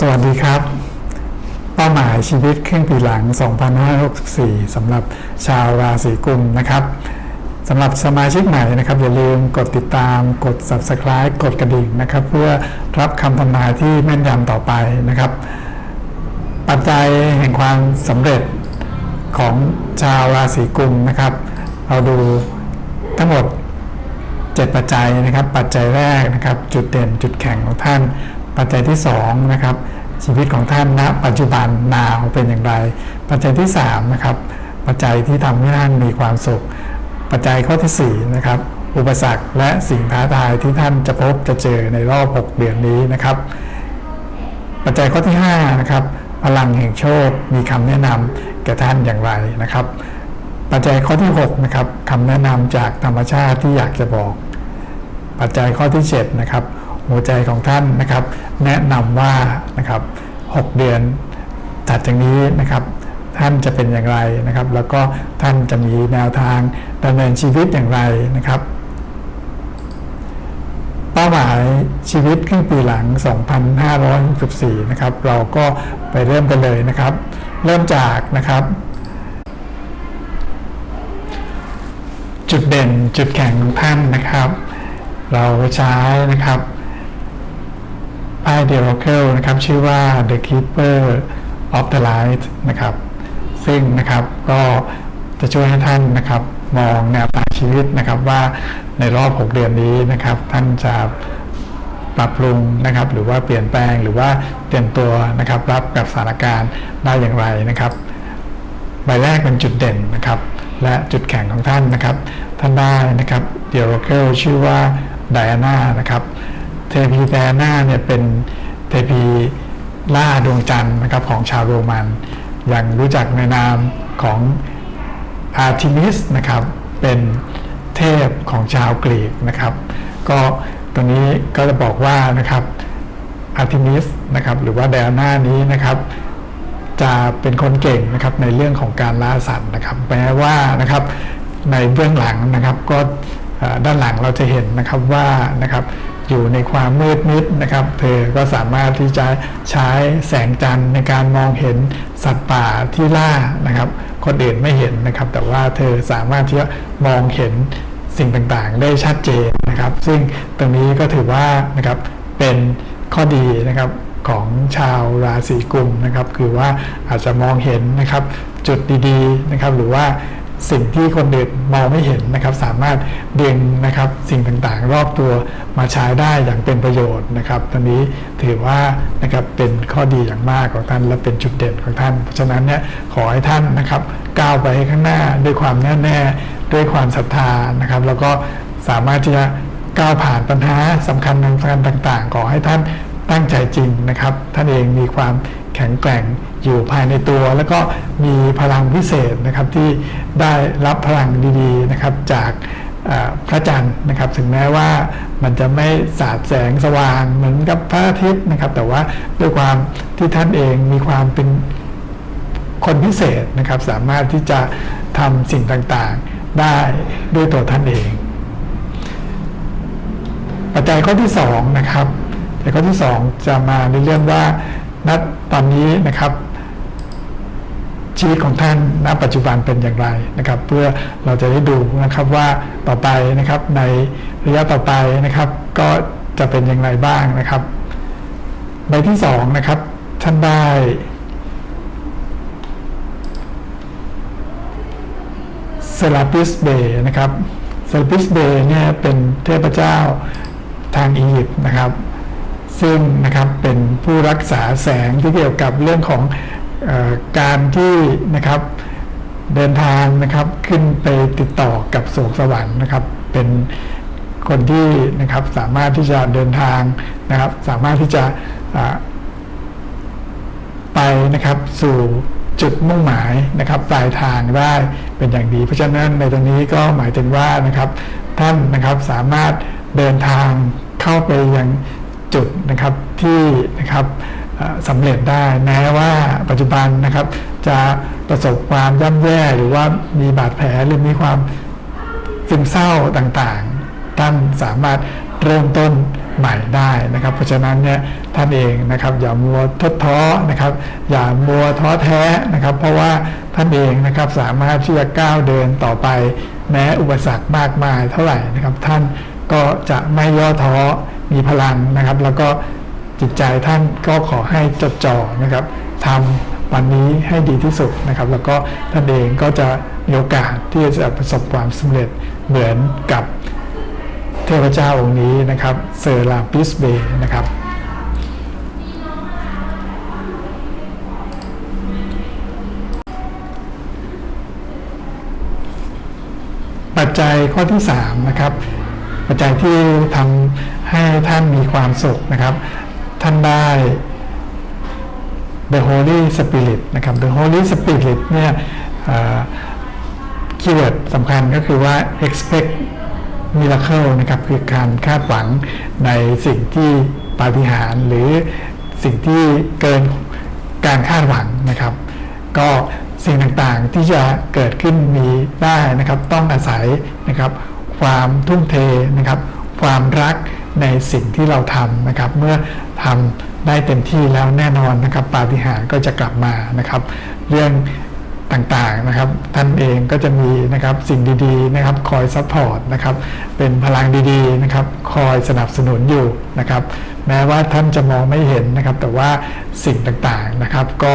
สวัสดีครับ เป้าหมายชีวิตครึ่งปีหลัง 2564 สำหรับชาวราศีกุมนะครับสำหรับสมาชิกใหม่นะครับ อย่าลืมกดติดตามกด subscribe กดกระดิ่งนะครับ เพื่อรับคำทำนายที่แม่นยำต่อไปนะครับ ปัจจัยแห่งความสำเร็จของชาวราศีกุมนะครับ เราดูทั้งหมด 7 ปัจจัยนะครับ ปัจจัยแรกนะครับ จุดเด่นจุดแข็งของท่าน ปัจจัยที่2นะครับชีวิตของท่านณปัจจุบันนาวเป็นอย่างไร ปัจจัยที่3นะครับปัจจัยที่ทำให้ท่านมีความสุข ปัจจัยข้อที่4นะครับอุปสรรคและสิ่งท้าทายที่ท่านจะพบจะเจอในรอบ 6 เดือนนี้นะครับ ปัจจัยข้อที่5นะครับพลังแห่งโชคมีคำแนะนำแก่ท่านอย่างไรนะครับ ปัจจัยข้อที่6นะครับคำแนะนำจากธรรมชาติที่อยากจะบอก ปัจจัยข้อที่7นะครับ หัวใจของท่านนะครับ แนะนำว่านะครับ 6 เดือนถัดจากนี้นะครับ ท่านจะเป็นอย่างไรนะครับ แล้วก็ท่านจะมีแนวทางดำเนินชีวิตอย่างไรนะครับ เป้าหมายชีวิตครึ่งปีหลัง 2564 นะครับ เราก็ไปเริ่มกันเลยนะครับ เริ่มจากนะครับจุดเด่นจุดแข็งของท่านนะครับ เราใช้นะครับ ไพ่เดโรเคิลนะครับชื่อว่า The Keeper of the Light นะครับซึ่งนะครับก็จะช่วยให้ท่านนะครับมองแนวทางชีวิตนะครับว่าในรอบ 6 เดือนนี้นะครับท่านจะปรับปรุงนะครับหรือว่าเปลี่ยนแปลงหรือว่าเตรียมตัวนะครับรับกับสถานการณ์ได้อย่างไรนะครับใบแรกเป็นจุดเด่นนะครับและจุดแข็งของท่านนะครับท่านได้นะครับเดียร์โรเคิลชื่อว่าไดอาน่านะครับ เทพีไดน่าเนี่ยเป็นเทพีล่าดวงจันทร์นะครับของชาวโรมัน อยังรู้จักในนามของอาร์ทิมิสนะครับ เป็นเทพของชาวกรีกนะครับ ก็ตรงนี้ก็จะบอกว่านะครับอาร์ทิมิสนะครับหรือว่าไดอาน่านี้นะครับจะเป็นคนเก่งนะครับในเรื่องของการล่าสัตว์นะครับแม้ว่านะครับในเบื้องหลังนะครับก็ด้านหลังเราจะเห็นนะครับว่านะครับ อยู่ในความมืดมิดนะครับ เธอก็สามารถที่จะใช้แสงจันทร์ในการมองเห็นสัตว์ป่าที่ล่านะครับ คนอื่นไม่เห็นนะครับ แต่ว่าเธอสามารถที่จะมองเห็นสิ่งต่างๆ ได้ชัดเจนนะครับ ซึ่งตรงนี้ก็ถือว่านะครับเป็นข้อดีนะครับของชาวราศีกุมนะครับ คือว่าอาจจะมองเห็นนะครับจุดดีๆนะครับ หรือว่า สิ่งที่คนอื่นมองไม่เห็นนะครับ สามารถดึงนะครับสิ่งต่างๆ รอบตัวมาใช้ได้อย่างเป็นประโยชน์นะครับตอนนี้ถือว่านะครับเป็นข้อดีอย่างมากของท่านและเป็นจุดเด่นของท่าน เพราะฉะนั้นเนี่ยขอให้ท่านนะครับก้าวไปข้างหน้าด้วยความแน่แน่ด้วยความศรัทธานะครับ แล้วก็สามารถที่จะก้าวผ่านปัญหาสำคัญสำคัญต่างๆ ขอให้ท่านตั้งใจจริงนะครับ ท่านเองมีความแข็งแกร่งอยู่ภายในตัว แล้วก็มีพลังพิเศษนะครับที่ ได้รับพลังดีๆนะครับจากพระจันทร์นะครับ ถึงแม้ว่ามันจะไม่สาดแสงสว่างเหมือนกับพระอาทิตย์นะครับ แต่ว่าด้วยความที่ท่านเองมีความเป็นคนพิเศษนะครับ สามารถที่จะทำสิ่งต่างๆได้ด้วยตัวท่านเอง ปัจจัยข้อที่สองนะครับปัจจัยข้อที่สองจะมาในเรื่องว่าณตอนนี้นะครับ ชีวิตของท่านณปัจจุบันเป็นอย่างไรนะครับ เพื่อเราจะได้ดูนะครับว่าต่อไปนะครับในระยะต่อไปนะครับ ก็จะเป็นอย่างไรบ้างนะครับใบที่สองนะครับท่านได้เซลาปิสเบย์นะครับเซลาปิสเบย์เนี่ยเป็นเทพเจ้าทางอียิปต์นะครับ ซึ่งนะครับเป็นผู้รักษาแสงที่เกี่ยวกับเรื่องของ การที่นะครับเดินทางนะครับขึ้นไปติดต่อกับสวงสวรรค์นะครับ เป็นคนที่นะครับสามารถที่จะเดินทางนะครับ สามารถที่จะไปนะครับสู่จุดมุ่งหมายนะครับ ปลายทางได้เป็นอย่างดี เพราะฉะนั้นในตรงนี้ก็หมายถึงว่านะครับ ท่านนะครับสามารถเดินทางเข้าไปยังจุดนะครับที่นะครับ สำเร็จได้แม้ว่าปัจจุบันนะครับจะประสบความย่ำแย่หรือว่ามีบาดแผลหรือมีความซึมเศร้าต่างๆ ท่านสามารถเริ่มต้นใหม่ได้นะครับ เพราะฉะนั้นเนี่ยท่านเองนะครับอย่ามัวทดท้อนะครับ อย่ามัวท้อแท้นะครับ เพราะว่าท่านเองนะครับสามารถที่จะก้าวเดินต่อไป แม้อุปสรรคมากมายเท่าไหร่นะครับ ท่านก็จะไม่ย่อท้อมีพลังนะครับ แล้วก็ จิตใจท่านก็ขอให้จดจ่อนะครับทำวันนี้ให้ดีที่สุดนะครับ แล้วก็ท่านเองก็จะมีโอกาสที่จะประสบความสำเร็จเหมือนกับเทพเจ้าองค์นี้นะครับเซอร์ลาปิสเบย์นะครับปัจจัยข้อที่3นะครับปัจจัยที่ทำให้ท่านมีความสุขนะครับ ท่านได้ The Holy Spirit นะครับ The Holy Spirit เนี่ยคีย์เวิร์ดสำคัญก็คือว่า expect miracle นะครับ คือการคาดหวังในสิ่งที่ปาฏิหาริย์หรือสิ่งที่เกินการคาดหวังนะครับ ก็สิ่งต่างๆที่จะเกิดขึ้นมีได้นะครับ ต้องอาศัยนะครับ ความทุ่มเทนะครับ ความรัก ในสิ่งที่เราทำนะครับ เมื่อทำได้เต็มที่แล้วแน่นอนนะครับ ปาฏิหาริย์ก็จะกลับมานะครับ เรื่องต่างๆนะครับ ท่านเองก็จะมีนะครับสิ่งดีๆนะครับ คอยซัพพอร์ตนะครับ เป็นพลังดีๆนะครับ คอยสนับสนุนอยู่นะครับ แม้ว่าท่านจะมองไม่เห็นนะครับ แต่ว่าสิ่งต่างๆนะครับ ก็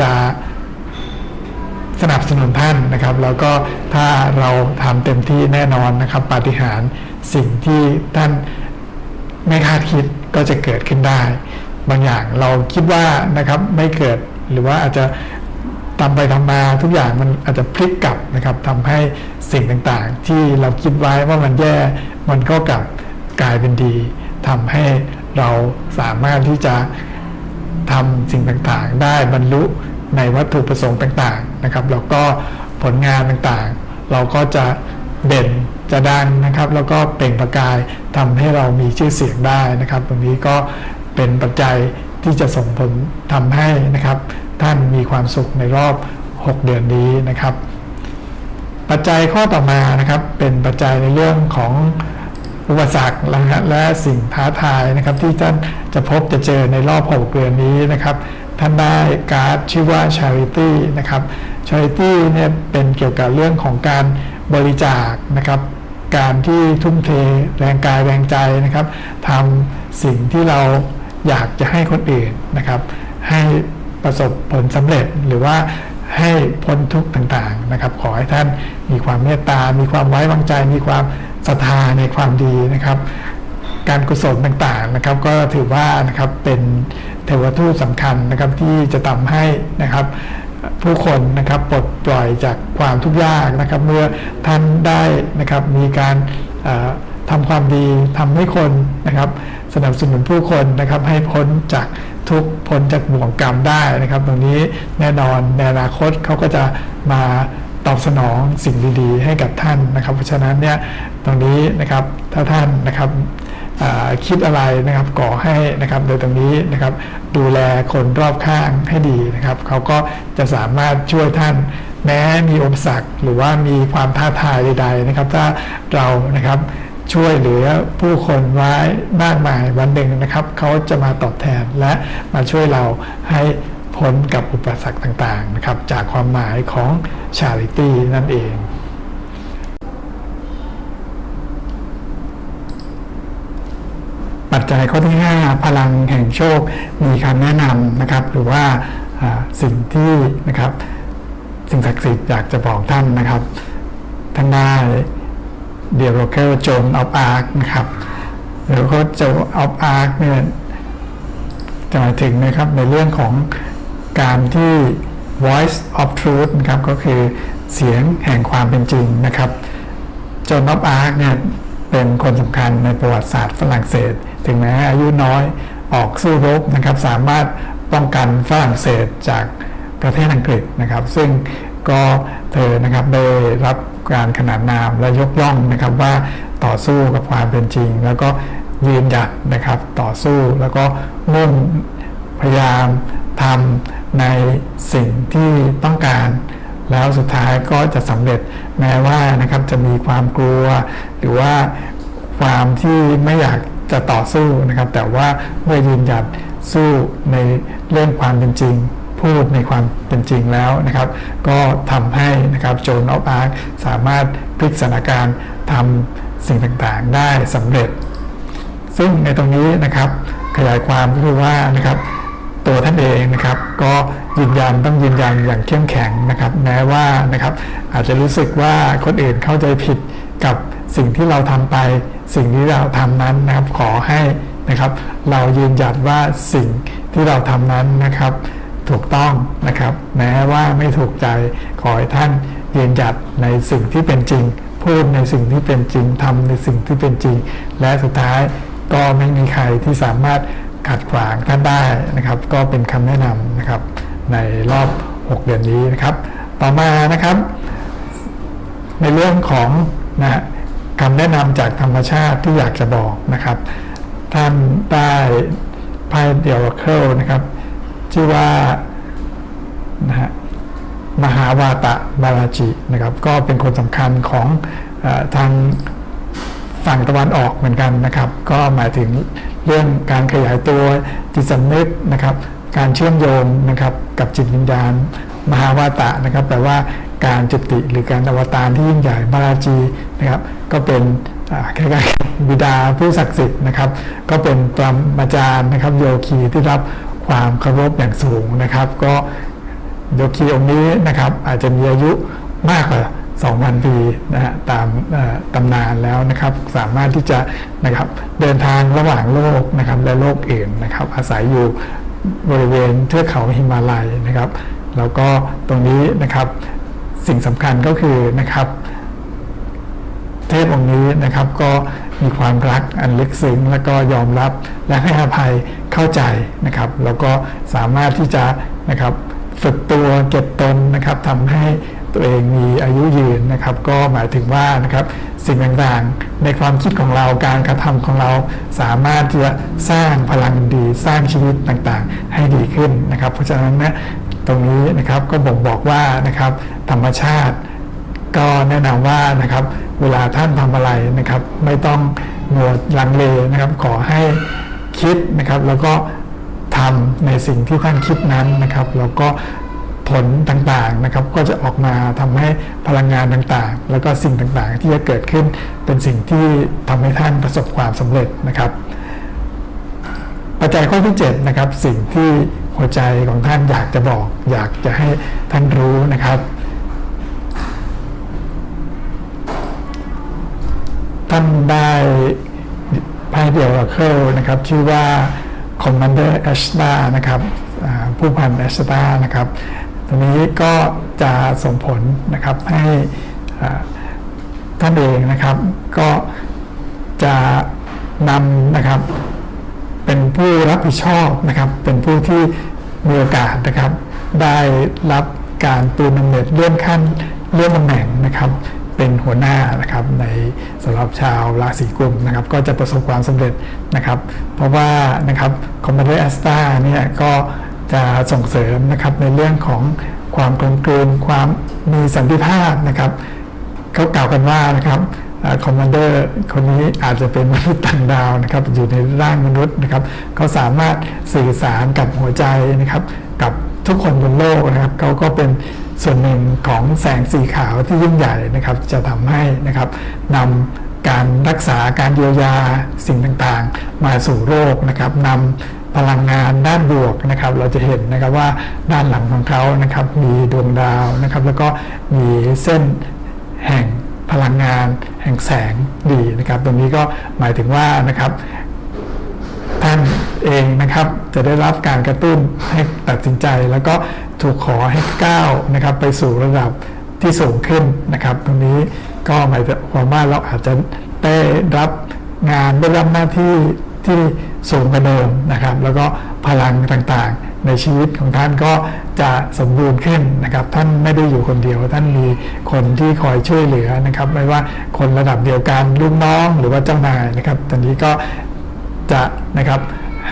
จะสนับสนุนท่านนะครับ แล้วก็ถ้าเราทำเต็มที่แน่นอนนะครับ ปาฏิหาริย์สิ่งที่ท่าน ไม่คาดคิดก็จะเกิดขึ้นได้ บางอย่างเราคิดว่านะครับไม่เกิดหรือว่าอาจจะทำไปทำมาทุกอย่างมันอาจจะพลิกกลับนะครับทำให้สิ่งต่างๆ ที่เราคิดไว้ว่ามันแย่มันก็กลับกลายเป็นดีทำให้เราสามารถที่จะทำสิ่งต่างๆ ได้บรรลุในวัตถุประสงค์ต่างๆนะครับแล้วก็ผลงานต่างๆ เราก็จะเด่นจะดังนะครับ แล้วก็เปล่งประกาย ทำให้เรามีชื่อเสียงได้นะครับ ตรงนี้ก็เป็นปัจจัยที่จะส่งผลทำให้นะครับ ท่านมีความสุขในรอบ 6 เดือนนี้นะครับ ปัจจัยข้อต่อมานะครับเป็นปัจจัยในเรื่องของอุปสรรคและและสิ่งท้าทายนะครับ ที่ท่านจะพบจะเจอในรอบ 6 เดือนนี้นะครับ ท่านได้การ์ดชื่อว่า charity นะครับ charity เนี่ยเป็นเกี่ยวกับเรื่องของการบริจาคนะครับ การที่ทุ่มเทแรงกายแรงใจนะครับทำสิ่งที่เราอยากจะให้คนอื่นนะครับ ให้ประสบผลสำเร็จหรือว่าให้พ้นทุกข์ต่างๆนะครับ ขอให้ท่านมีความเมตตา มีความไว้วางใจ มีความศรัทธาในความดีนะครับ การกุศลต่างๆนะครับ ก็ถือว่านะครับเป็นเทวทูตสำคัญนะครับที่จะทำให้นะครับ ผู้คนนะครับปลดปล่อยจากความทุกข์ยากนะครับ เมื่อท่านได้นะครับมีการทำความดีทำให้คนนะครับ สนับสนุนผู้คนนะครับให้พ้นจากทุกพ้นจากบ่วงกรรมได้นะครับ ตรงนี้แน่นอนในอนาคตเขาก็จะมาตอบสนองสิ่งดีๆ ให้กับท่านนะครับ เพราะฉะนั้นเนี่ยตรงนี้นะครับถ้าท่านนะครับ คิดอะไรนะครับก่อให้นะครับโดยตรงนี้นะครับดูแลคนรอบข้างให้ดีนะครับเขาก็จะสามารถช่วยท่านแม้มีอุปสรรคหรือว่ามีความท้าทายใด ๆ นะครับ ถ้าเรานะครับช่วยเหลือผู้คนไว้มากมายวันหนึ่งนะครับเขาจะมาตอบแทนและมาช่วยเราให้พ้นกับอุปสรรคต่างๆนะครับจากความหมายของ charity นั่นเอง ปัจจัยข้อที่ 5 พลังแห่งโชคมีคำแนะนำนะครับ หรือว่าสิ่งที่นะครับสิ่งศักดิ์สิทธิ์อยากจะบอกท่านนะครับท่านได้เดียร์โรเกอร์โจนออฟอาร์คนะครับหรือก็โจนออฟอาร์คเนี่ยจะหมายถึงนะครับในเรื่องของการที่ voice of truth นะครับก็คือเสียงแห่งความเป็นจริงนะครับโจนออฟอาร์คเนี่ย เป็นคนสำคัญในประวัติศาสตร์ฝรั่งเศส ถึงแม้อายุน้อยออกสู้รบนะครับ สามารถป้องกันฝรั่งเศสจากประเทศอังกฤษนะครับ ซึ่งก็เธอนะครับได้รับการขนานนามและยกย่องนะครับว่าต่อสู้กับความเป็นจริง แล้วก็ยืนหยัดนะครับต่อสู้แล้วก็มุ่งพยายามทำในสิ่งที่ต้องการ แล้วสุดท้ายก็จะสำเร็จแม้ว่านะครับจะมีความกลัว หรือว่าความที่ไม่อยากจะต่อสู้นะครับ แต่ว่าเมื่อยืนหยัดสู้ในเรื่องความเป็นจริง พูดในความเป็นจริงแล้วนะครับ ก็ทำให้นะครับโจนออฟอาร์สามารถพลิกสถานการณ์ทำสิ่งต่างๆ ได้สำเร็จ ซึ่งในตรงนี้นะครับขยายความก็คือว่านะครับตัวท่านเองนะครับก็ ยืนยันต้องยืนยันอย่างเข้มแข็งนะครับแม้ว่านะครับอาจจะรู้สึกว่าคนอื่นเข้าใจผิดกับสิ่งที่เราทำไป สิ่งที่เราทำนั้นนะครับขอให้นะครับเรายืนยัดว่าสิ่งที่เราทำนั้นนะครับถูกต้องนะครับแม้ว่าไม่ถูกใจขอให้ท่านยืนหยัดในสิ่งที่เป็นจริง พูดในสิ่งที่เป็นจริงทำในสิ่งที่เป็นจริง และสุดท้ายก็ไม่มีใครที่สามารถขัดขวางท่านได้นะครับ ก็เป็นคำแนะนำนะครับ ในรอบ 6 เดือนนี้นะครับ ต่อมานะครับ ในเรื่องของนะคำแนะนำจากธรรมชาติที่อยากจะบอกนะครับ ท่านได้ไพ่เดียวเคิลนะครับชื่อว่านะฮะมหาวาตะบาราจินะครับ ก็เป็นคนสำคัญของอทางฝั่งตะวันออกเหมือนกันนะครับ ก็หมายถึงเรื่องการขยายตัวจิตสำนึกนะครับ การเชื่อมโยงนะครับกับจิตวิญญาณ มหาวาตะนะครับแปลว่าการจุติหรือการอวตารที่ยิ่งใหญ่บาราจีนะครับก็เป็นอ่าคล้ายๆบิดาผู้ศักดิ์สิทธิ์นะครับ ก็เป็นปรมาจารย์นะครับโยคีที่รับความเคารพอย่างสูงนะครับ ก็โยคีองค์นี้นะครับอาจจะมีอายุมากกว่า2,000 ปีนะฮะตามตำนานแล้วนะครับสามารถที่จะนะครับเดินทางระหว่างโลกนะครับและโลกอื่นนะครับอาศัยอยู่ บริเวณเทือกเขาหิมาลัยนะครับ แล้วก็ตรงนี้นะครับสิ่งสำคัญก็คือนะครับ เทพองค์นี้นะครับก็มีความรักอันลึกซึ้งแล้วก็ยอมรับและให้อภัยเข้าใจนะครับ แล้วก็สามารถที่จะนะครับฝึกตัวเก็บตนนะครับทำให้ ตัวเองมีอายุยืนนะครับ ก็หมายถึงว่านะครับสิ่งต่างๆ ในความคิดของเราการกระทำของเราสามารถที่จะสร้างพลังดีสร้างชีวิตต่างๆ ให้ดีขึ้นนะครับ เพราะฉะนั้นนะตรงนี้นะครับก็บ่งบอกว่านะครับธรรมชาติ ก็แนะนำว่านะครับเวลาท่านทำอะไรนะครับ ไม่ต้องมัวลังเลนะครับขอให้คิดนะครับแล้วก็ทำในสิ่งที่ท่านคิดนั้นนะครับ แล้วก็ ผลต่างๆนะครับก็จะออกมาทำให้พลังงานต่างๆ แล้วก็สิ่งต่างๆ ที่จะเกิดขึ้นเป็นสิ่งที่ทำให้ท่านประสบความสำเร็จนะครับ ปัจจัยข้อที่7นะครับสิ่งที่หัวใจของท่านอยากจะบอก อยากจะให้ท่านรู้นะครับ ท่านได้ไพ่เดียวกับเคิลนะครับชื่อว่า Commander a s h t a นะครับผู้พันแอชตานะครับ ตัวนี้ก็จะส่งผลนะครับให้ท่านเองนะครับ ก็จะนำนะครับเป็นผู้รับผิดชอบนะครับ เป็นผู้ที่มีโอกาสนะครับ ได้รับการตูนบำเหน็จเลื่อนขั้นเลื่อนตำแหน่งนะครับ เป็นหัวหน้านะครับในสำหรับชาวราศีกุมนะครับ ก็จะประสบความสำเร็จนะครับ เพราะว่านะครับคอมมานเดอร์แอสตาเนี่ยก็ จะส่งเสริมนะครับในเรื่องของความกลมกลืนความมีสันติภาพนะครับเขากล่าวกันว่านะครับคอมมานเดอร์คนนี้อาจจะเป็นมนุษย์ต่างดาวนะครับอยู่ในร่างมนุษย์นะครับเขาสามารถสื่อสารกับหัวใจนะครับกับทุกคนบนโลกนะครับเขาก็เป็นส่วนหนึ่งของแสงสีขาวที่ยิ่งใหญ่นะครับจะทำให้นะครับนำการรักษาการเยียวยาสิ่งต่างๆ มาสู่โลกนะครับนำ พลังงานด้านบวกนะครับ เราจะเห็นนะครับว่าด้านหลังของเขานะครับ มีดวงดาวนะครับ แล้วก็มีเส้นแห่งพลังงานแห่งแสงดีนะครับ ตรงนี้ก็หมายถึงว่านะครับท่านเองนะครับจะได้รับการกระตุ้นให้ตัดสินใจ แล้วก็ถูกขอให้ก้าวนะครับ ไปสู่ระดับที่สูงขึ้นนะครับ ตรงนี้ก็หมายความว่าเราอาจจะได้รับงานได้รับหน้าที่ ที่สูงกว่าเดิมนะครับ แล้วก็พลังต่างๆ ในชีวิตของท่านก็จะสมบูรณ์ขึ้นนะครับ ท่านไม่ได้อยู่คนเดียว ท่านมีคนที่คอยช่วยเหลือนะครับ ไม่ว่าคนระดับเดียวกันลูกน้องหรือว่าเจ้านายนะครับ ตอนนี้ก็จะนะครับ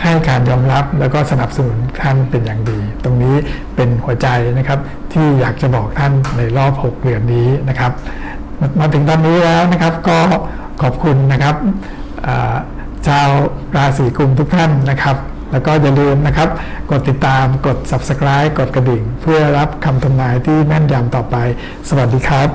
ให้การยอมรับแล้วก็สนับสนุนท่านเป็นอย่างดี ตรงนี้เป็นหัวใจนะครับที่อยากจะบอกท่านในรอบ 6 เดือนนี้นะครับ มาถึงตอนนี้แล้วนะครับก็ขอบคุณนะครับ ชาวราศีกุมทุกท่านนะครับ แล้วก็อย่าลืมนะครับ กดติดตามกด subscribe กดกระดิ่ง เพื่อรับคำทำนายที่แม่นยำต่อไป สวัสดีครับ